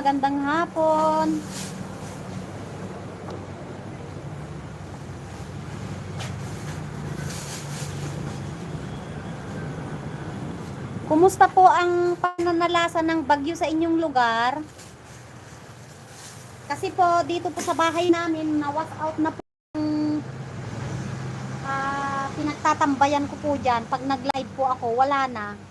magandang hapon. Kumusta po ang pananalasa ng bagyo sa inyong lugar? Kasi po dito po sa bahay namin na was out na po yung ah, pinagtatambayan ko po dyan. Pag nag-live po ako, wala na.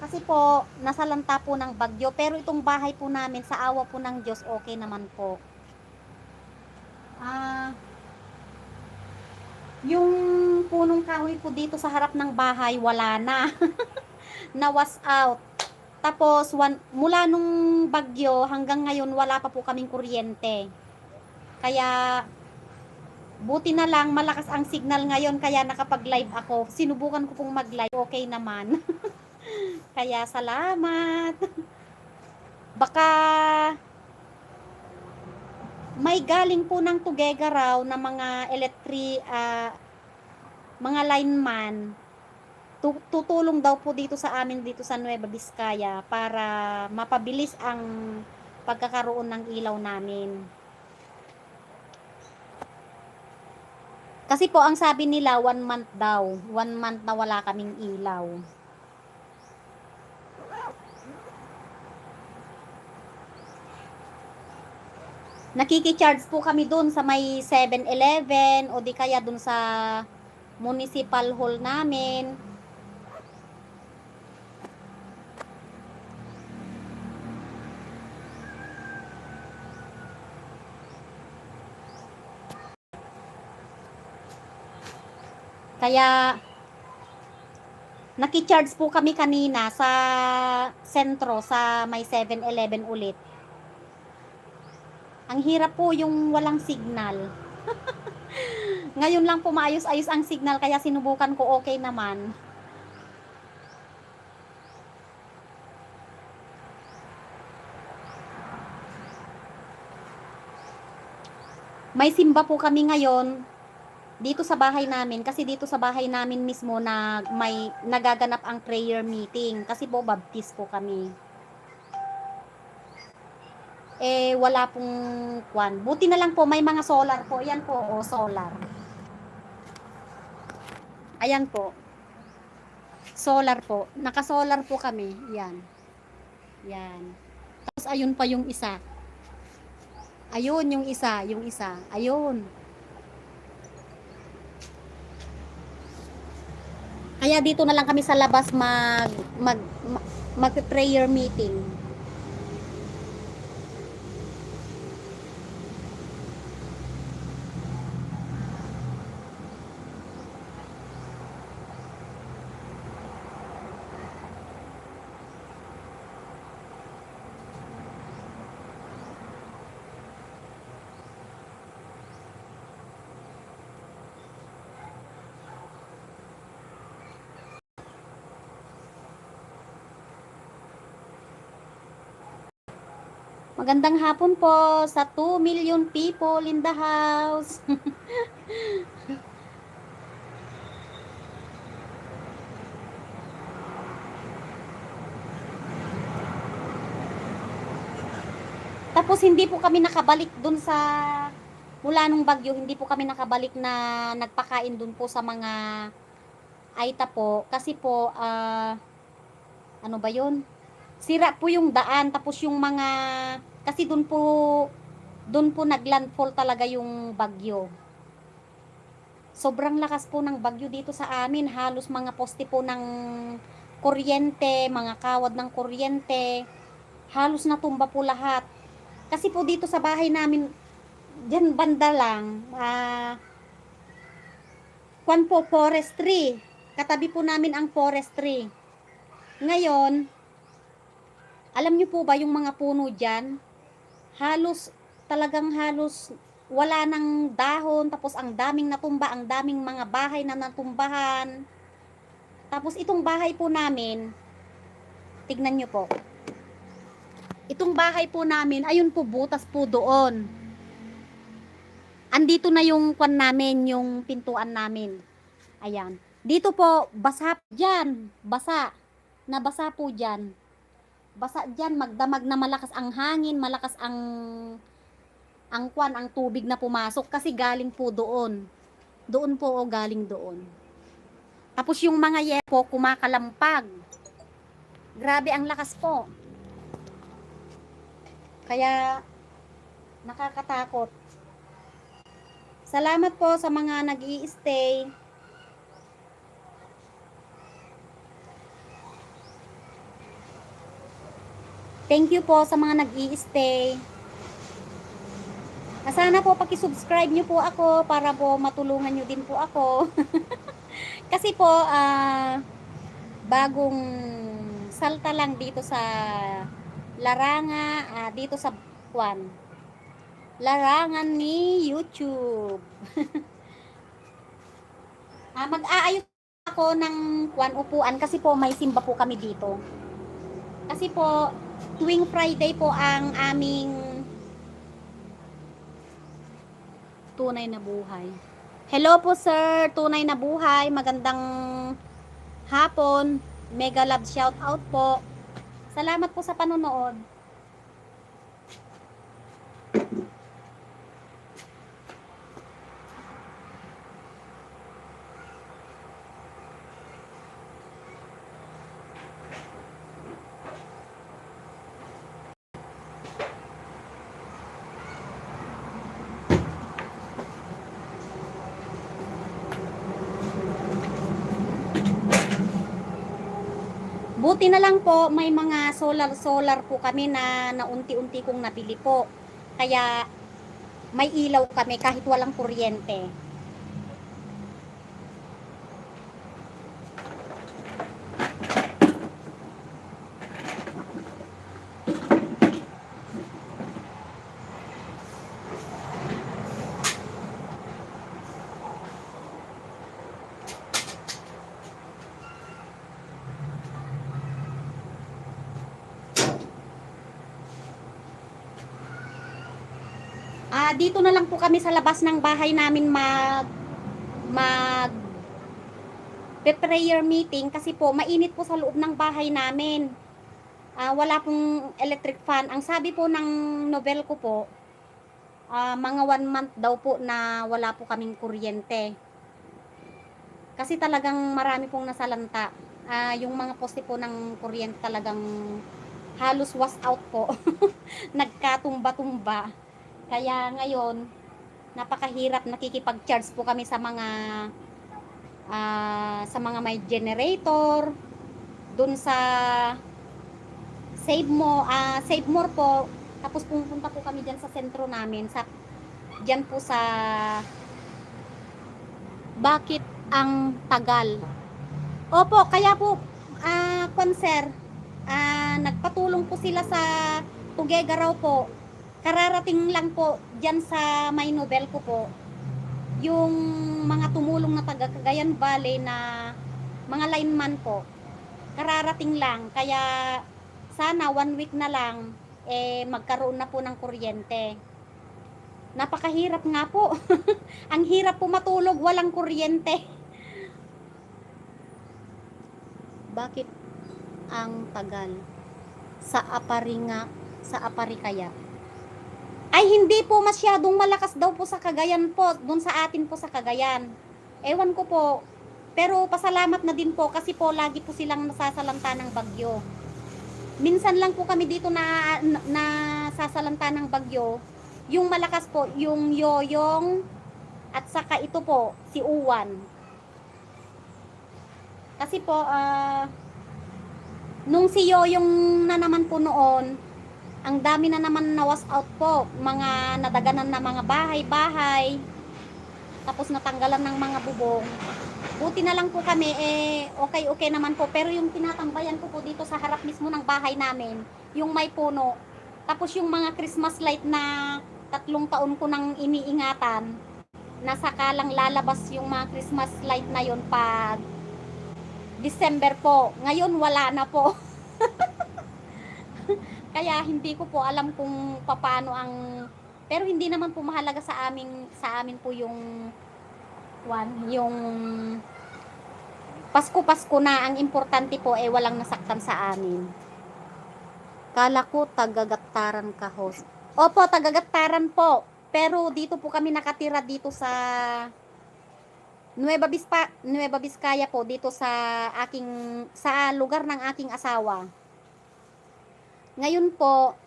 Kasi po, nasa lanta po ng bagyo. Pero itong bahay po namin, sa awa po ng Diyos, okay naman po. Ah, yung punong kahoy po dito sa harap ng bahay, wala na. Nawas out. Tapos, one, mula nung bagyo hanggang ngayon, wala pa po kaming kuryente. Kaya, buti na lang, malakas ang signal ngayon, kaya nakapag-live ako. Sinubukan ko pong mag-live, okay naman. Kaya salamat. Baka may galing po ng Tugega raw na mga electric ah, mga lineman Tu- tutulong daw po dito sa amin dito sa Nueva Vizcaya para mapabilis ang pagkakaroon ng ilaw namin. Kasi po ang sabi nila one month daw, one month na wala kaming ilaw. Nakiki-charge po kami dun sa may 7-Eleven o di kaya dun sa municipal hall namin. Kaya naki-charge po kami kanina sa sentro sa may 7-Eleven ulit. Ang hirap po yung walang signal. Ngayon lang po maayos-ayos ang signal kaya sinubukan ko okay naman. May simba po kami ngayon dito sa bahay namin kasi dito sa bahay namin mismo na may nagaganap ang prayer meeting kasi po baptist po kami. Eh wala pong kwan. Buti na lang po may mga solar po. Yan po, o solar. Ayan po. Solar po. Naka-solar po kami. Yan. Yan. Tapos ayun pa yung isa. Ayun yung isa, yung isa. Ayun. Kaya dito na lang kami sa labas mag mag mag, mag-prayer meeting. Magandang hapon po sa 2 million people in the house. Tapos hindi po kami nakabalik dun sa mula nung bagyo, hindi po kami nakabalik na nagpakain dun po sa mga Aita po kasi po ah ano ba 'yun? Sira po yung daan tapos yung mga kasi dun po dun po naglandfall talaga yung bagyo. Sobrang lakas po ng bagyo dito sa amin. Halos mga poste po ng kuryente, mga kawad ng kuryente. Halos natumba po lahat. Kasi po dito sa bahay namin, dyan banda lang, ah, kwan po, forestry. Katabi po namin ang forestry. Ngayon, alam niyo po ba yung mga puno dyan? Halos, talagang halos wala ng dahon, tapos ang daming natumba, ang daming mga bahay na natumbahan. Tapos itong bahay po namin, tignan nyo po. Itong bahay po namin, ayun po butas po doon. Andito na yung kwan namin, yung pintuan namin. Ayan. Dito po, basa dyan. Basa. Nabasa po dyan. Basa dyan, magdamag na malakas ang hangin, malakas ang ang kwan, ang tubig na pumasok kasi galing po doon. Doon po o galing doon. Tapos yung mga yepo kumakalampag. Grabe ang lakas po. Kaya nakakatakot. Salamat po sa mga nag Thank you po sa mga nag stay Sana po paki-subscribe nyo po ako para po matulungan nyo din po ako. Kasi po, ah, bagong salta lang dito sa Laranga, ah, dito sa Kwan. Larangan ni YouTube. ah, mag-aayos ako ng Kwan upuan kasi po may simba po kami dito. Kasi po, tuwing Friday po ang aming tunay na buhay. Hello po sir, tunay na buhay. Magandang hapon. Mega love shout out po. Salamat po sa panonood. Buti na lang po, may mga solar-solar po kami na naunti-unti kong nabili po. Kaya may ilaw kami kahit walang kuryente. Dito na lang po kami sa labas ng bahay namin mag mag prayer meeting kasi po mainit po sa loob ng bahay namin. Ah, wala pong electric fan. Ang sabi po ng novel ko po, ah, mga one month daw po na wala po kaming kuryente. Kasi talagang marami pong nasalanta. Ah, yung mga poste po ng kuryente talagang halos was out po. Nagkatumba-tumba. Kaya ngayon, napakahirap nakikipag-charge po kami sa mga ah, sa mga may generator dun sa Save Mo, ah Save More po. Tapos pumunta po kami diyan sa sentro namin sa diyan po sa Bakit ang tagal? Opo, kaya po ah konser ah nagpatulong po sila sa Tugega raw po. Kararating lang po diyan sa may Nobel ko po. Yung mga tumulong na taga Cagayan Valley na mga lineman po. Kararating lang kaya sana one week na lang eh magkaroon na po ng kuryente. Napakahirap nga po. Ang hirap po matulog walang kuryente. Bakit ang tagal? Sa apari nga, sa apari kaya? Ay hindi po masyadong malakas daw po sa Cagayan po, dun sa atin po sa Cagayan. Ewan ko po. Pero pasalamat na din po kasi po lagi po silang nasasalanta ng bagyo. Minsan lang po kami dito na, na, nasasalanta ng bagyo. Yung malakas po, yung yoyong at saka ito po, si Uwan. Kasi po, ah, nung si Yoyong na naman po noon, ang dami na naman na was out po. Mga nadaganan na mga bahay-bahay. Tapos natanggalan ng mga bubong. Buti na lang po kami, eh, okay-okay naman po. Pero yung tinatambayan ko po dito sa harap mismo ng bahay namin, yung may puno. Tapos yung mga Christmas light na tatlong taon ko nang iniingatan, nasa kalang lalabas yung mga Christmas light na yon pag December po. Ngayon wala na po. Kaya hindi ko po alam kung paano ang pero hindi naman po mahalaga sa amin sa amin po yung one, yung Pasko-Pasko na ang importante po eh walang nasaktan sa amin. Kala ko tagagattaran ka host. Opo, tagagattaran po. Pero dito po kami nakatira dito sa Nueva Bispa, Nueva Vizcaya po dito sa aking sa lugar ng aking asawa. Ngayon po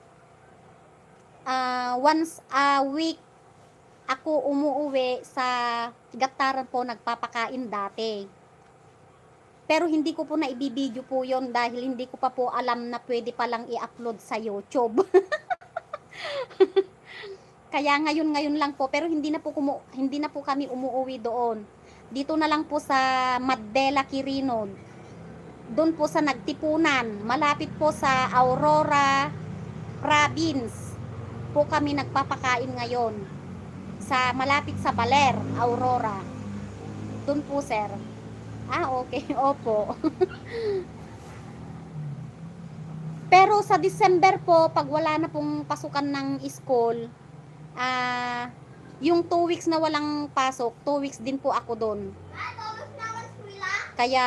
ah, once a week ako umuuwi sa Gattaran po nagpapakain dati. Pero hindi ko po na ibibideo po yon dahil hindi ko pa po alam na pwede palang i-upload sa YouTube. Kaya ngayon ngayon lang po pero hindi na po kumu, hindi na po kami umuuwi doon. Dito na lang po sa Madela Quirino. Doon po sa Nagtipunan, malapit po sa Aurora Province. Po kami nagpapakain ngayon. Sa malapit sa Baler, Aurora. Doon po, sir. Ah, okay. Opo. Pero sa December po, pag wala na pong pasukan ng school, ah, yung two weeks na walang pasok, two weeks din po ako doon. Kaya,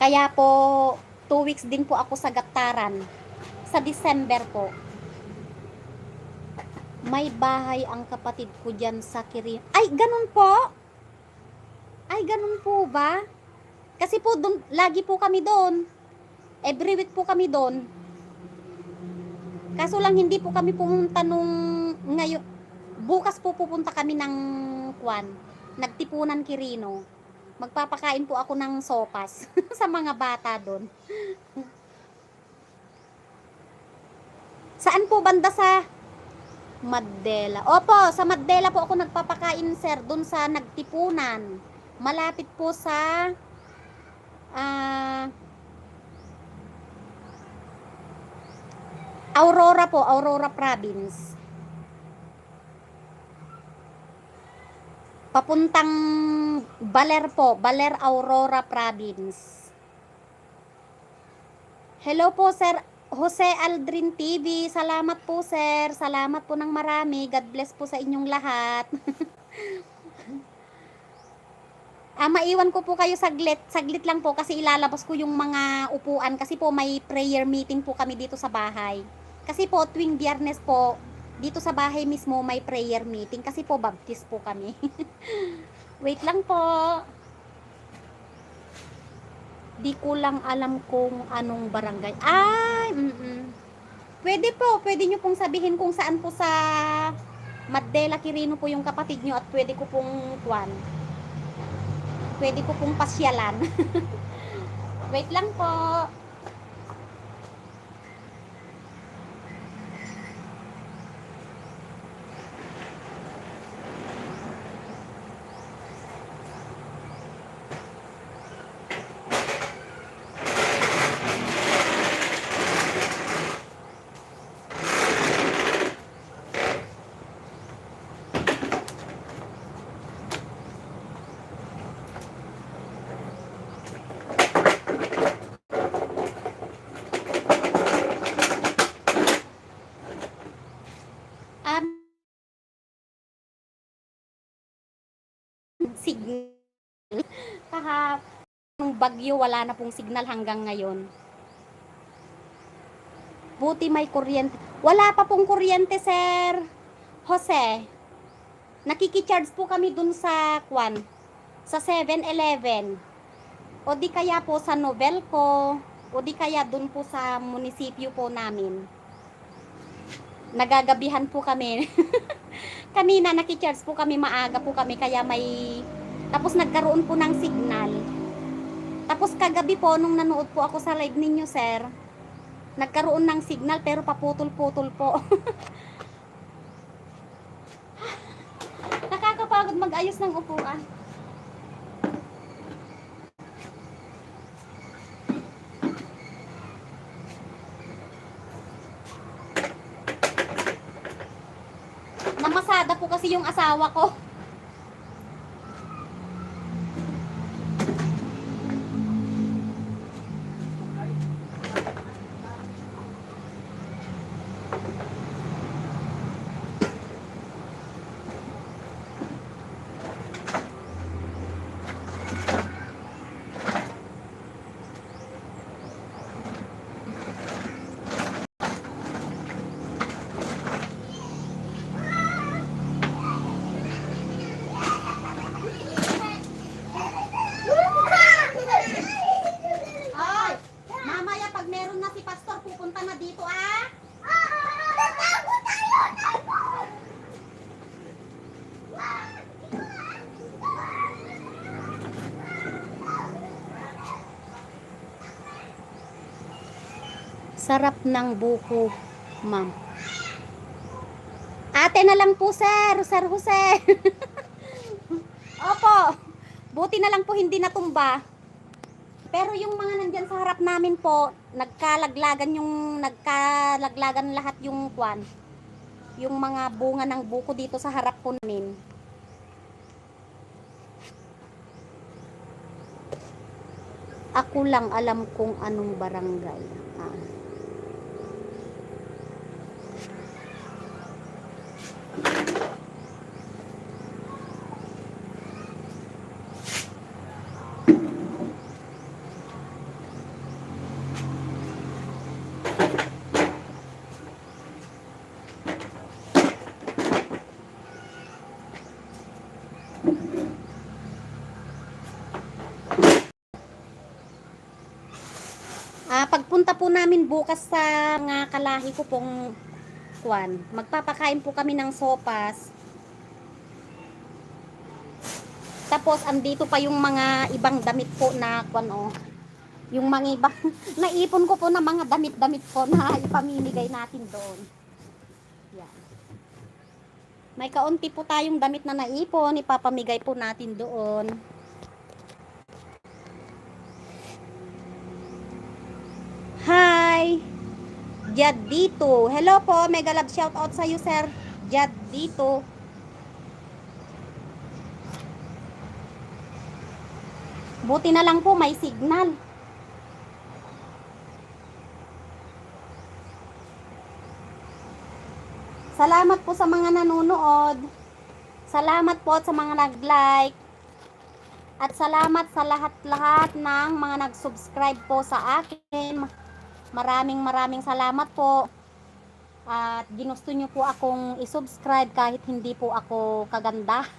kaya po, two weeks din po ako sa Gattaran. Sa December po. May bahay ang kapatid ko dyan sa Kirin. Ay, ganun po? Ay, ganun po ba? Kasi po, dun, lagi po kami doon. Every week po kami doon. Kaso lang hindi po kami pumunta nung ngayon. Bukas po pupunta kami ng Kwan. Nagtipunan Kirino. Magpapakain po ako ng sopas sa mga bata doon. Saan po banda sa Madela? Opo, sa Madela po ako nagpapakain, sir, doon sa Nagtipunan. Malapit po sa ah Aurora po, Aurora Province. Papuntang Baler po, Baler Aurora Province. Hello po, Sir Jose Aldrin TV. Salamat po, sir. Salamat po ng marami. God bless po sa inyong lahat. ah, maiwan ko po kayo saglit. Saglit lang po kasi ilalabas ko yung mga upuan kasi po may prayer meeting po kami dito sa bahay. Kasi po tuwing biyernes po, dito sa bahay mismo may prayer meeting kasi po baptist po kami. Wait lang po. Di ko lang alam kung anong barangay. Ay, mm Pwede po, pwede nyo pong sabihin kung saan po sa Madela Quirino po yung kapatid nyo at pwede ko pong kwan. Pwede ko pong pasyalan. Wait lang po. Um, signal. Kahap, nung bagyo, wala na pong signal hanggang ngayon. Buti may kuryente. Wala pa pong kuryente, sir. Jose, nakikicharge po kami dun sa kwan, sa 7-Eleven. O di kaya po sa Novelco, o di kaya dun po sa munisipyo po namin nagagabihan po kami. Kanina nakicharge po kami, maaga po kami, kaya may... Tapos nagkaroon po ng signal. Tapos kagabi po, nung nanood po ako sa live ninyo, sir, nagkaroon ng signal pero paputol-putol po. Nakakapagod mag-ayos ng upuan. Namasada po kasi yung asawa ko. Ay, mamaya pag meron na si pastor, pupunta na dito ah. Sarap ng buko, ma'am. Ate na lang po, sir. Sir Jose. Opo. Buti na lang po hindi natumba. Pero yung mga nandyan sa harap namin po, nagkalaglagan yung nagkalaglagan lahat yung kwan. Yung mga bunga ng buko dito sa harap po namin. Ako lang alam kung anong barangay. Ah. Ah, pagpunta po namin bukas sa nga kalahi ko pong kwan, magpapakain po kami ng sopas. Tapos andito pa yung mga ibang damit po na kwan oh. Yung mga ibang naipon ko po na mga damit-damit po na ipamimigay natin doon. Yan. May kaunti po tayong damit na naipon, ipapamigay po natin doon. kay Jad dito. Hello po, mega love shout out sa iyo, sir. Jad dito. Buti na lang po may signal. Salamat po sa mga nanonood. Salamat po sa mga nag-like. At salamat sa lahat-lahat ng mga nag-subscribe po sa akin. Maraming maraming salamat po. At ginusto nyo po akong isubscribe kahit hindi po ako kaganda.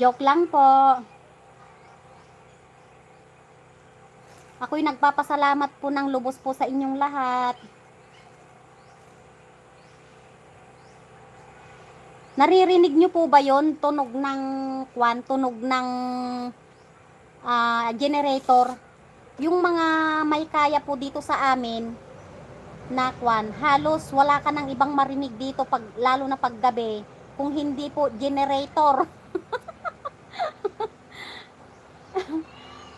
Joke lang po. Ako'y nagpapasalamat po ng lubos po sa inyong lahat. Naririnig nyo po ba yon Tunog ng kwan, tunog ng ah, generator. Yung mga may kaya po dito sa amin na kwan, halos wala ka nang ibang marinig dito pag lalo na paggabi kung hindi po generator.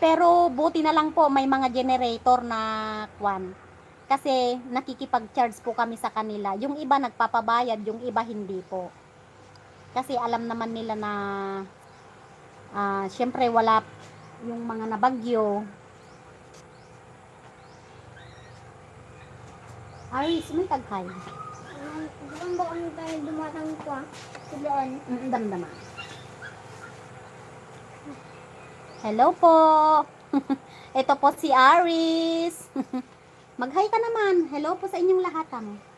Pero buti na lang po may mga generator na kwan. Kasi nakikipag-charge po kami sa kanila. Yung iba nagpapabayad, yung iba hindi po. Kasi alam naman nila na ah syempre wala yung mga nabagyo. Ay, may tagkay. Ba kami tayo dumatang ko ah? Tuloan. Mm, damdama. Hello po. Ito po si Aris. Mag-hi ka naman. Hello po sa inyong lahat. Ano?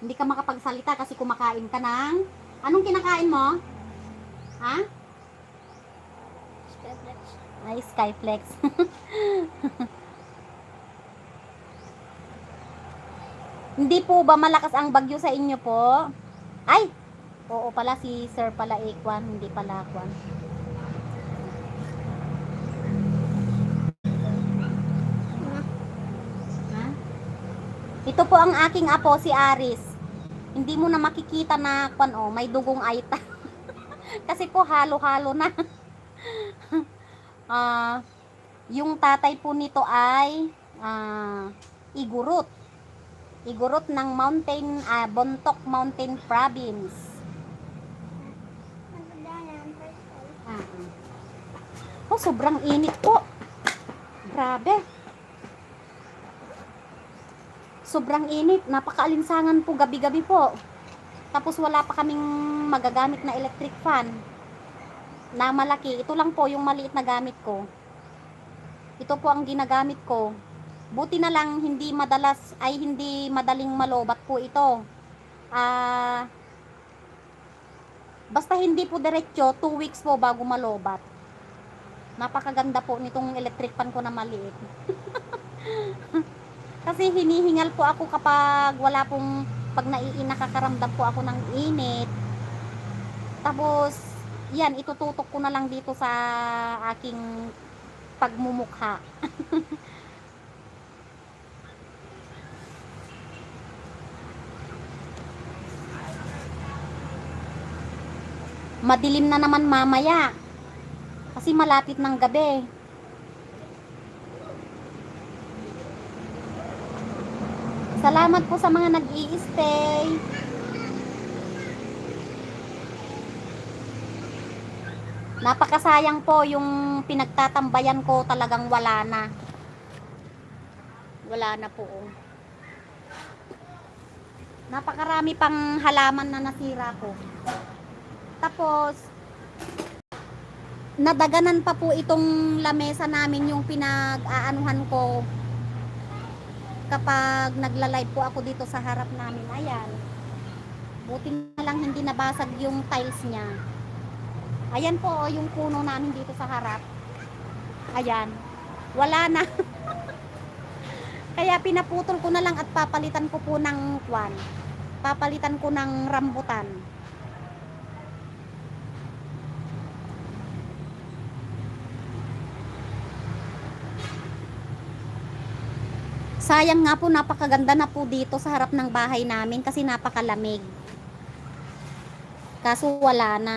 Hindi ka makapagsalita kasi kumakain ka ng... Anong kinakain mo? Ha? Skyflex. Ay, Skyflex. Hindi po ba malakas ang bagyo sa inyo po? Ay! Oo pala, si Sir pala Ekwan, hindi pala Kwan. Ito po ang aking apo, si Aris. Hindi mo na makikita na kwan oh, may dugong aita. Kasi po halo-halo na. Ah, yung tatay po nito ay ah, igurot. Igurot ng mountain, ah, Bontok Mountain Province. Oh, sobrang init po. Grabe. Sobrang init. Napakaalinsangan po gabi-gabi po. Tapos wala pa kaming magagamit na electric fan. Na malaki. Ito lang po yung maliit na gamit ko. Ito po ang ginagamit ko. Buti na lang hindi madalas ay hindi madaling malobat po ito. Ah Basta hindi po diretso, 2 weeks po bago malobat. Napakaganda po nitong electric fan ko na maliit. Kasi hinihingal po ako kapag wala pong pag nai nakakaramdam po ako ng init. Tapos yan itututok ko na lang dito sa aking pagmumukha. Madilim na naman mamaya. Kasi malapit ng gabi. Salamat po sa mga nag stay Napakasayang po yung pinagtatambayan ko talagang wala na. Wala na po. oh. Napakarami pang halaman na nasira ko. Tapos, nadaganan pa po itong lamesa namin yung pinag-aanuhan ko kapag nagla-live po ako dito sa harap namin. Ayan. Buti na lang hindi nabasag yung tiles niya. Ayan po oh, yung puno namin dito sa harap. Ayan. Wala na. Kaya pinaputol ko na lang at papalitan ko po ng kwan. Papalitan ko ng rambutan. Sayang nga po, napakaganda na po dito sa harap ng bahay namin kasi napakalamig. Kaso wala na.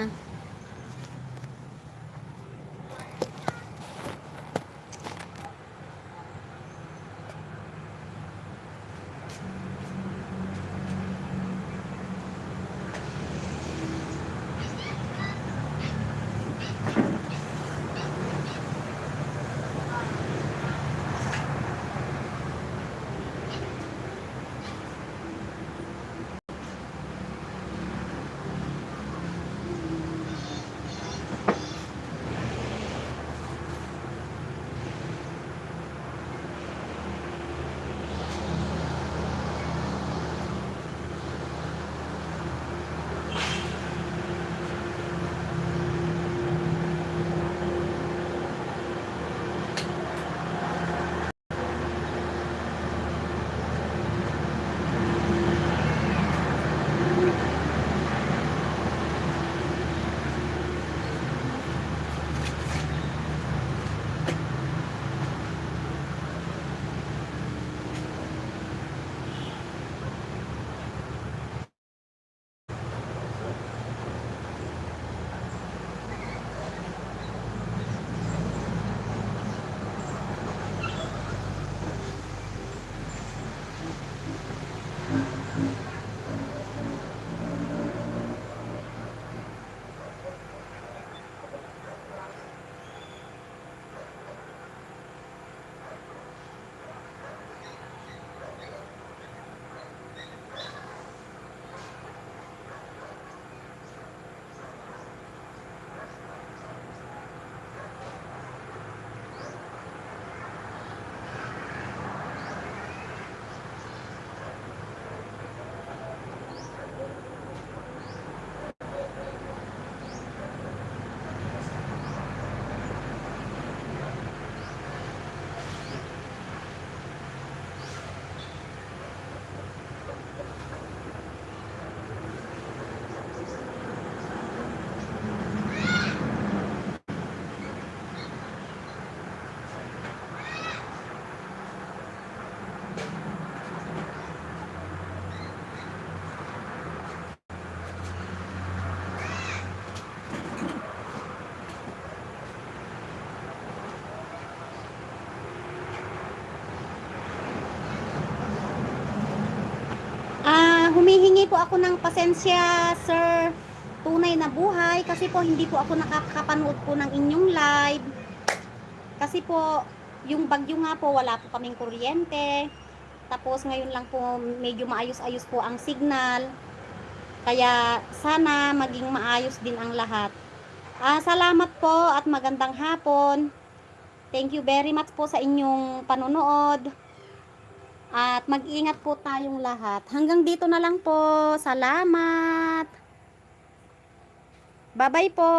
Ako ng pasensya, sir. Tunay na buhay kasi po hindi po ako nakakapanood po ng inyong live. Kasi po yung bagyo nga po wala po kaming kuryente. Tapos ngayon lang po medyo maayos-ayos po ang signal. Kaya sana maging maayos din ang lahat. Ah, salamat po at magandang hapon. Thank you very much po sa inyong panonood. At mag-ingat po tayong lahat. Hanggang dito na lang po. Salamat. Bye-bye po.